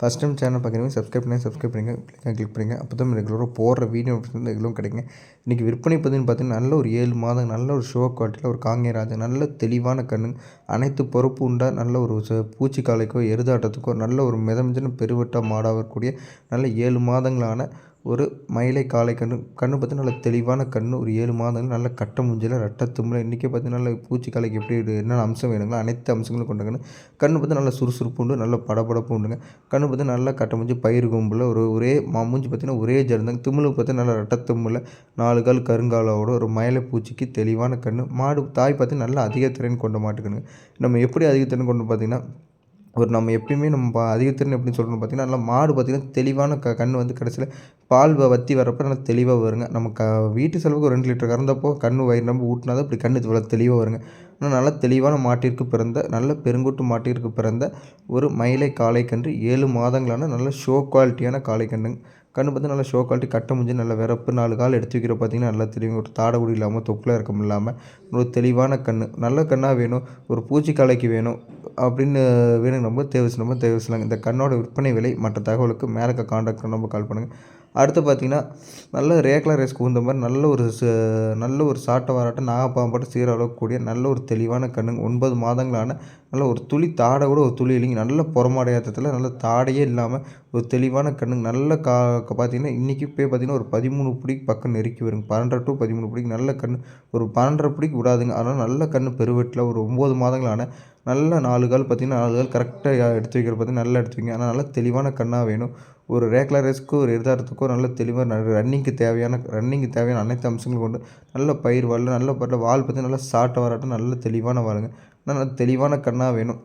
First time channel பார்க்குறீங்க subscribe பண்ணி subscribe பண்ணுங்க கிளிக் பண்ணுங்க அப்போ தான் ரெகுலராக போடுற வீடியோ வந்து ரெகுலரும் கிடைக்குங்க. இன்றைக்கி விற்பனை பார்த்தீங்கன்னு பார்த்தீங்கன்னா நல்ல ஒரு ஏழு மாதம் நல்ல ஒரு ஷோ குவாலிட்டியில் ஒரு காங்கேராஜ் நல்ல தெளிவான கண்ணு அனைத்து பொறுப்பு உண்டா நல்ல ஒரு ச- பூச்சிக்காலைக்கோ எருதாட்டத்துக்கோ நல்ல ஒரு மிதமிஞ்சின பெருவட்ட மாடாக இருக்கக்கூடிய நல்ல ஏழு மாதங்களான ஒரு மயிலை காளை கன்று கன்று பார்த்தா நல்ல தெளிவான கன்று ஒரு ஏழு மாதங்கள் நல்ல கட்ட முஞ்சில் ரெட்டை தும்பில் இன்றைக்கி பார்த்தீங்கன்னா நல்ல பூச்சி காளைக்கு எப்படி என்னென்ன அம்சம் வேணுங்களோ அனைத்து அம்சங்களும் கொண்ட கன்று கன்று பார்த்து நல்ல சுறுசுறுப்பு உண்டு நல்ல படபடப்பு உண்டுங்க. கன்று பார்த்து நல்லா கட்ட முஞ்சி பயிர் கொம்பில் ஒரு ஒரே மா மூஞ்சி பார்த்தீங்கன்னா ஒரே ஜருந்தாங்க. திமிழ் பார்த்து நல்ல ரெட்டை தும்பில் நாலு கால் கருங்காலோட ஒரு மயிலை பூச்சிக்கு தெளிவான கன்று மாடு தாய் பார்த்து நல்ல அதிக திறன் கொண்ட மாட்டுக்கணுங்க நம்ம எப்படி அதிக திறன் கொண்டு பார்த்தீங்கன்னா ஒரு நம்ம எப்பயுமே நம்ம பா- அதிகத்திறன் எப்படின்னு சொல்கிறோம் பார்த்தீங்கன்னா நல்லா மாடு பார்த்திங்கன்னா தெளிவான க கண் வந்து கடைசியில் பால் வ- வத்தி வரப்போ நல்லா தெளிவாக வருங்க. நம்ம க வீட்டு செலவுக்கு ஒரு ரெண்டு லிட்டர் கறந்தப்போ கண் வயிறு நம்ம ஊட்டினா தான் இப்படி கண் இவ்வளோ தெளிவாக வருங்க. ஆனால் நல்லா தெளிவான மாட்டிற்கு பிறந்த நல்ல பெருங்கூட்டு மாட்டிற்கு பிறந்த ஒரு மயிலை காளை கன்று ஏழு மாதங்களான நல்ல ஷோ குவாலிட்டியான காளை கன்றுங்க கண்ணு பார்த்து நல்லா ஷோ குவாலிட்டி கட்ட முடிஞ்சு நல்ல விறப்பு நாலு கால் எடுத்து வைக்கிற பார்த்தீங்கன்னா நல்லா தெரியும் ஒரு தாடகுடி இல்லாமல் தொக்கில் இறக்கம் இல்லாமல் ஒரு தெளிவான கண் நல்ல கண்ணாக வேணும். ஒரு பூச்சிக்காலைக்கு வேணும். அப்படின்னு வேணும் நம்ம தேவை நம்ம தேவை செய்யலாம் இந்த கண்ணோட விற்பனை விலை மற்ற தகவலுக்கு மேலே காண்டாக்ட் நம்ம கால் பண்ணுங்கள் அடுத்து பார்த்தீங்கன்னா நல்ல ரேக்லா ரேஸ் உந்த மாதிரி நல்ல ஒரு நல்ல ஒரு சாட்டை வாராட்டம் நாகப்பாம்பட்டு சீர அளவுக்கூடிய நல்ல ஒரு தெளிவான கண்ணுங்க ஒன்பது மாதங்களான நல்ல ஒரு துளி தாடை கூட ஒரு துளி இல்லைங்க நல்ல புறமாடையாத்தத்தில் நல்ல தாடையே இல்லாமல் ஒரு தெளிவான கண்ணுங்க நல்ல கா பார்த்திங்கன்னா பார்த்தீங்கன்னா இன்றைக்கி போய் பார்த்தீங்கன்னா ஒரு பதிமூணு பிடிக்கு பக்கம் நெருக்கி வருங்க. பன்னெண்டரை டு பதிமூணு பிடிக்கு நல்ல கண் ஒரு பன்னெண்டரை பிடிக்கு விடாதுங்க. அதனால் நல்ல கண் பெருவெட்டில் ஒரு ஒம்பது மாதங்களான நல்ல நாலு கால் பார்த்தீங்கன்னா நாலு கால் கரெக்டாக எடுத்து வைக்கிற பார்த்தீங்கன்னா நல்லா எடுத்து வைங்க. ஆனால் நல்ல தெளிவான கண்ணாக வேணும். ஒரு ரேக்லா ரேஸ்க்கோ ஒரு எதிர்த்தாரத்துக்கோ நல்ல தெளிவாக ரன்னிங்க்கு தேவையான ரன்னிங்க்கு தேவையான அனைத்து அம்சங்களும் கொண்டு நல்ல பயிர் வரல நல்ல பட்ட வால் பார்த்து நல்லா சாட்டை வராட்டம் நல்ல தெளிவான வாருங்க நல்ல தெளிவான கண்ணாக வேணும்.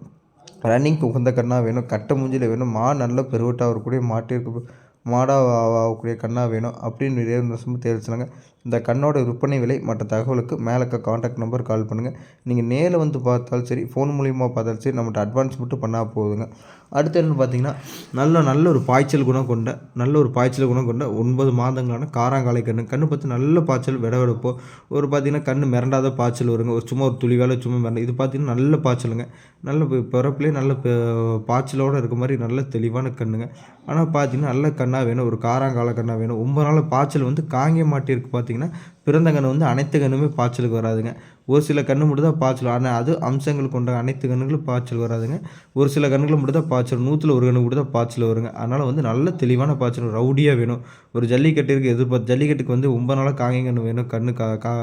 ரன்னிங்க்கு உகந்த கண்ணாக வேணும். கட்டை மூஞ்சியில் வேணும். மா நல்ல பெருவட்டாக வரக்கூடிய மாட்டிற்கு மாடாவாகக்கூடிய கண்ணாக வேணும் அப்படின்னு நிறைய வருஷமும் தேர்ச்சினாங்க இந்த கண்ணோட விற்பனை விலை மற்ற தகவலுக்கு மேலே காண்டாக்ட் நம்பர் கால் பண்ணுங்கள் நீங்கள் நேரில் வந்து பார்த்தாலும் சரி ஃபோன் மூலியமாக பார்த்தாலும் சரி நம்மகிட்ட அட்வான்ஸ் மட்டும் பண்ணால் போதுங்க. அடுத்து என்னென்னு பார்த்தீங்கன்னா நல்ல நல்ல ஒரு பாய்ச்சல் குணம் கொண்ட நல்ல ஒரு பாய்ச்சல் குணம் கொண்ட ஒன்பது மாதங்களான காராங்காலை கண்ணு. கண்ணு பார்த்து நல்ல பாய்ச்சல் விட வெடப்போ ஒரு பார்த்தீங்கன்னா கண்ணு மிரண்டாத பாய்ச்சல் வருங்க. ஒரு சும்மா ஒரு துளி வேலை சும்மா மிரண்டு இது பார்த்தீங்கன்னா நல்ல பாய்ச்சலுங்க. நல்ல பிறப்புலேயே நல்ல பாய்ச்சலோடு இருக்க மாதிரி நல்ல தெளிவான கண்ணுங்க. ஆனால் பார்த்தீங்கன்னா நல்ல கண் கண்ணா வேணும் ஒரு காராங்கால கண்ணா வேணும். ரொம்ப நாள் பாய்ச்சல் வந்து காங்கிய மாட்டிற்கு பார்த்தீங்கன்னா பிறந்த கன்று வந்து அனைத்து கண்ணுமே பாய்ச்சலுக்கு வராதுங்க. ஒரு சில கன்று மட்டும் தான் பாய்ச்சல் ஆனால் அது அம்சங்கள் கொண்ட அனைத்து கண்ணுகளும் பாய்ச்சல் வராதுங்க. ஒரு சில கண்ணுகள் மட்டும் தான் பாய்ச்சல் நூற்றில் ஒரு கண்ணு மட்டும் தான் பாய்ச்சல் வருங்க. அதனால் வந்து நல்ல தெளிவான பாய்ச்சல் ரவுடியாக வேணும். ஒரு ஜல்லிக்கட்டிற்கு எதிர்பார்த்து ஜல்லிக்கட்டுக்கு வந்து ரொம்ப நாளாக காங்கி கன்று வேணும் கண்ணு கா கா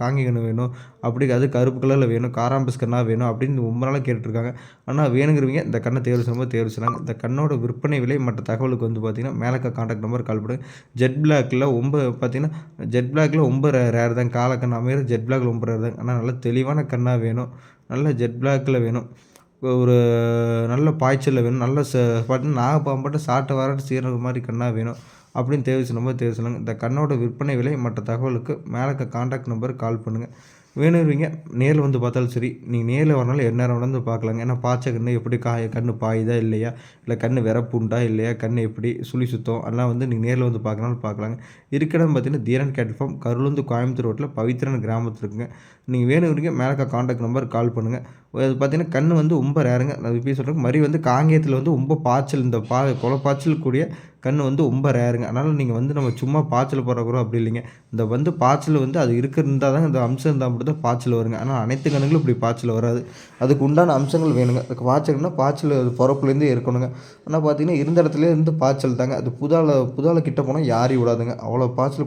காங்கி கன்று வேணும். அப்படி அது கருப்பு கலரில் வேணும் காராம்பஸ் கண்ணாக வேணும் அப்படின்னு ரொம்ப நாளாக கேட்டுருக்காங்க ஆனால் வேணுங்கிறவங்க இந்த கண்ணை தேர்வு செய்யும்போது தேர்வு செய்யலாம் இந்த கண்ணோட விற்பனை விலை மற்ற தகவலுக்கு வந்து பார்த்திங்கன்னா மேலக்க காண்டாக்ட் நம்பர் கால் பண்ணுங்க. ஜெட் பிளாக்கில் ரொம்ப பார்த்தீங்கன்னா ஜெட் பிளாக்கில் ரொம்ப ரேர் தான். காலக்கண்ணு அமையிற ஜெட் பிளாக் ரொம்ப ரேர் தான். ஆனால் நல்ல தெளிவான கண்ணாக வேணும். நல்ல ஜெட் பிளாக்கில் வேணும். ஒரு நல்ல பாய்ச்சலில் வேணும். நல்ல ச பார்த்தீங்கன்னா நாகப்பாம்பட்டு சாட்டை வராட்டு சீரக மாதிரி கண்ணாக வேணும். அப்படின்னு தேவை சொல்லும்போது தேவை சொல்லுங்கள் இந்த கண்ணோட விற்பனை விலை மற்ற தகவலுக்கு மேலே காண்டாக்ட் நம்பர் கால் பண்ணுங்கள் வேணுங்கிறீங்க நேரில் வந்து பார்த்தாலும் சரி நீங்கள் நேரில் வரனாலும் எந்நேரம் வந்து பார்க்கலாங்க. ஏன்னா பாய்ச்ச கண்ணு எப்படி காய கண்ணு பாயுதா இல்லையா? இல்லை கண்ணு விரப்புண்டா இல்லையா? கண்ணு எப்படி சுழி சுத்தம்? அதெல்லாம் வந்து நீங்கள் நேரில் வந்து பார்க்கனாலும் பார்க்கலாங்க. இருக்கிற இடம் பார்த்தீங்கன்னா தீரன் கேட்ஃபார்ம் கருளுந்து கோயம்புத்தூர் ரோட்டில் பவித்ரன் கிராமத்தில் இருக்குங்க. நீங்கள் வேணுங்கிறீங்க மேலே காண்டாக்ட் நம்பர் கால் பண்ணுங்கள் அது பார்த்தீங்கன்னா கண்ணு வந்து ரொம்ப ரேருங்க நான் எப்படி சொல்கிறேன் மாதிரி வந்து காங்கேயத்தில் வந்து ரொம்ப பாய்ச்சல் இந்த பா கொலை பாய்ச்சல் கூடிய கண் வந்து ரொம்ப ரேருங்க. அதனால் நீங்கள் வந்து நம்ம சும்மா பாய்ச்சல் போடுறோம் அப்படி இல்லைங்க. இந்த வந்து பாய்ச்சல் வந்து அது இருக்க இருந்தால் தான் இந்த அம்சம் இருந்தால் மட்டும் தான் பாய்ச்சல் வருங்க. ஆனால் அனைத்து கண்ணுங்களும் இப்படி பாய்ச்சல் வராது. அதுக்கு உண்டான அம்சங்கள் வேணுங்க. அதுக்கு பாய்ச்சல்னா பாய்ச்சல் அது பிறப்புலேருந்தே இருக்கணுங்க. ஆனால் பார்த்தீங்கன்னா இருந்த இடத்துல இருந்து பாய்ச்சல் தாங்க. அது புதால புதால கிட்ட போனால் யாரையும் விடாதுங்க. அவ்வளோ பாய்ச்சல்